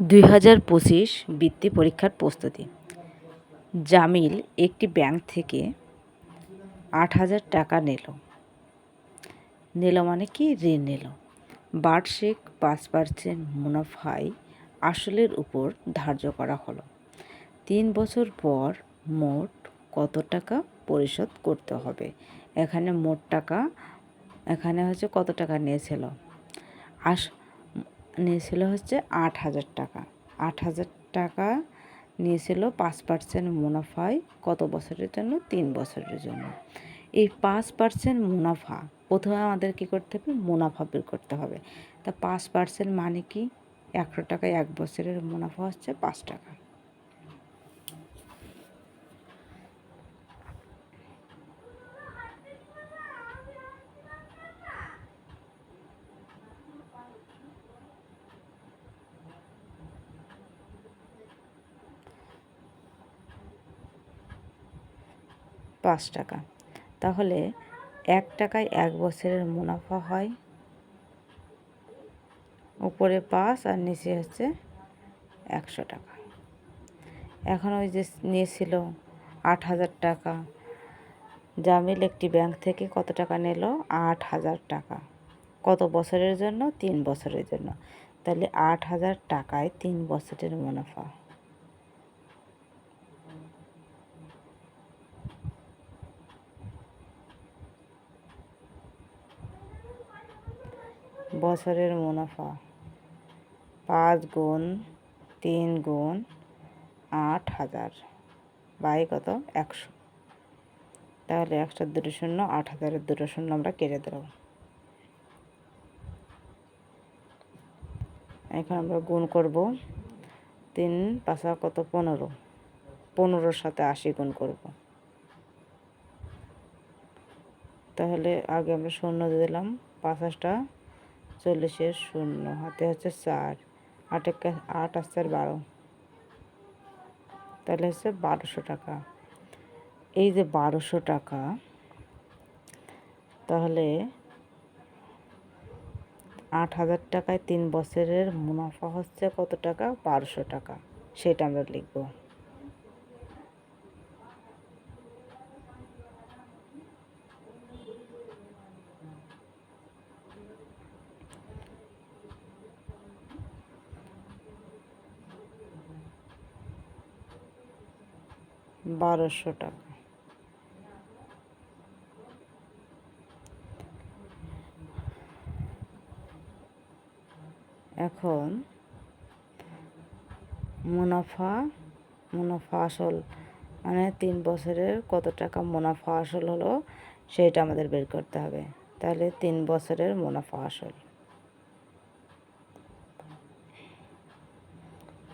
দুই হাজার পঁচিশ বৃত্তি পরীক্ষার প্রস্তুতি। জামিল একটি ব্যাংক থেকে আট হাজার টাকা নিল। নিল মানে কি? ঋণ নিল। বার্ষিক পাঁচ পার্সেন্ট মুনাফায় আসলের উপর ধার্য করা হলো। তিন বছর পর মোট কত টাকা পরিশোধ করতে হবে? এখানে মোট টাকা, এখানে হচ্ছে কত টাকা নিয়েছিল? আস নিয়েছিল হচ্ছে আট হাজার টাকা। আট হাজার টাকা নিয়েছিল পাঁচ পার্সেন্ট মুনাফায় কত বছরের জন্য? তিন বছরের জন্য। এই পাঁচ পার্সেন্ট মুনাফা, প্রথমে আমাদের কী করতে হবে? মুনাফা বের করতে হবে। তা পাঁচ পার্সেন্ট মানে কি? একশো টাকায় এক বছরের মুনাফা হচ্ছে পাঁচ টাকা। পাঁচ টাকা। তাহলে এক টাকায় এক বছরের মুনাফা হয়। উপরে পাঁচ আর নিচে হচ্ছে একশো টাকা। এখন ওই যে নিয়েছিল আট হাজার টাকা। জামিল একটি ব্যাংক থেকে কত টাকা নিল? আট হাজার টাকা। কত বছরের জন্য? তিন বছরের জন্য। তাহলে আট হাজার টাকায় তিন বছরের মুনাফা। বছরের মুনাফা পাঁচ গুণ তিন গুণ আট হাজার। বাই কত? একশো। তাহলে একশোর দুটো শূন্য, আট হাজারের দুটো শূন্য আমরা কেটে দেব এখন আমরা গুণ করব তিন পাঁচা কত? পনেরো। পনেরোর সাথে আশি গুণ করব। তাহলে আগে আমরা শূন্য দিলাম, পাঁচাশটা চল্লিশের শূন্য, হাতে হচ্ছে চার, আট এক আট আসছে বারো। তাহলে হচ্ছে বারোশো টাকা। এই যে বারোশো টাকা, তাহলে আট হাজার টাকায় তিন বছরের মুনাফা হচ্ছে কত টাকা? বারোশো টাকা। সেটা আমরা লিখব। বারোশো টাকা। এখন মুনাফা মুনাফা আসল মানে তিন বছরের কত টাকা মুনাফা আসল হলো সেটা আমাদের বের করতে হবে। তাহলে তিন বছরের মুনাফা আসল।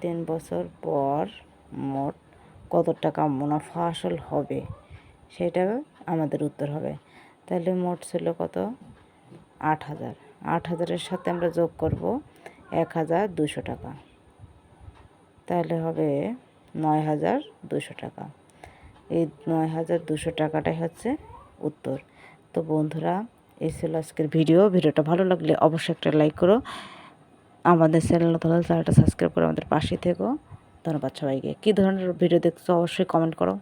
তিন বছর পর মোট কত টাকা মুনাফা আসল হবে, সেটা আমাদের উত্তর হবে। তাহলে মোট ছিল কত? আট হাজার। আট হাজারের সাথে আমরা যোগ করব এক হাজার দুশো টাকা। তাহলে হবে নয় হাজার দুশো টাকা। এই নয় হাজার দুশো টাকাটাই হচ্ছে উত্তর। তো বন্ধুরা, এই ছিল আজকের ভিডিও। ভিডিওটা ভালো লাগলে অবশ্যই একটা লাইক করো। আমাদের চ্যানেল চ্যানেলটা সাবস্ক্রাইব করে আমাদের পাশে থেকো। ধন্যবাদ সবাইকে। কী ধরনের ভিডিও দেখছ অবশ্যই কমেন্ট করো।